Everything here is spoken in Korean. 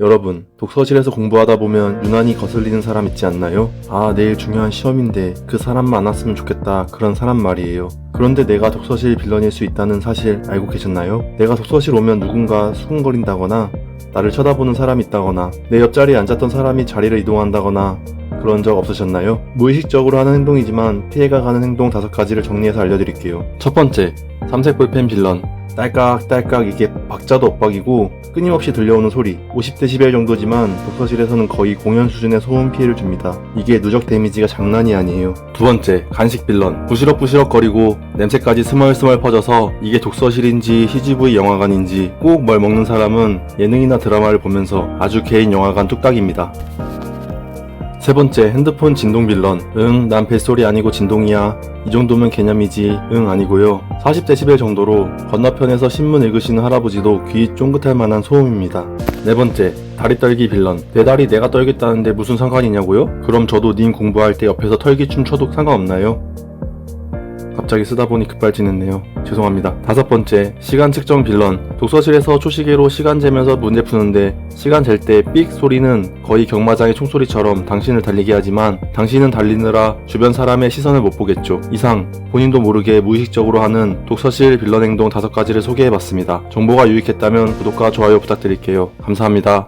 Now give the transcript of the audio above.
여러분, 독서실에서 공부하다 보면 유난히 거슬리는 사람 있지 않나요? 아, 내일 중요한 시험인데 그 사람만 안 왔으면 좋겠다. 그런 사람 말이에요. 그런데 내가 독서실 빌런일 수 있다는 사실 알고 계셨나요? 내가 독서실 오면 누군가 수군거린다거나 나를 쳐다보는 사람이 있다거나 내 옆자리에 앉았던 사람이 자리를 이동한다거나 그런 적 없으셨나요? 무의식적으로 하는 행동이지만 피해가 가는 행동 다섯 가지를 정리해서 알려드릴게요. 첫 번째, 삼색 볼펜 빌런. 딸깍딸깍 이게 박자도 엇박이고 끊임없이 들려오는 소리 50dB 정도지만 독서실에서는 거의 공연 수준의 소음 피해를 줍니다. 이게 누적 데미지가 장난이 아니에요. 두 번째, 간식 빌런. 부시럭부시럭 거리고 냄새까지 스멀스멀 퍼져서 이게 독서실인지 CGV 영화관인지 꼭 뭘 먹는 사람은 예능이나 드라마를 보면서 아주 개인 영화관 뚝딱입니다. 세 번째, 핸드폰 진동 빌런. 응, 난 벨소리 아니고 진동이야. 이 정도면 개념이지. 응, 아니고요. 40dB 정도로 건너편에서 신문 읽으시는 할아버지도 귀 쫑긋할 만한 소음입니다. 네 번째, 다리 떨기 빌런. 내 다리 내가 떨겠다는데 무슨 상관이냐고요? 그럼 저도 님 공부할 때 옆에서 털기춤 춰도 상관없나요? 갑자기 쓰다 보니 급발진했네요. 죄송합니다. 다섯 번째, 시간 측정 빌런. 독서실에서 초시계로 시간 재면서 문제 푸는데 시간 잴 때 삑 소리는 거의 경마장의 총소리처럼 당신을 달리게 하지만 당신은 달리느라 주변 사람의 시선을 못 보겠죠. 이상 본인도 모르게 무의식적으로 하는 독서실 빌런 행동 다섯 가지를 소개해봤습니다. 정보가 유익했다면 구독과 좋아요 부탁드릴게요. 감사합니다.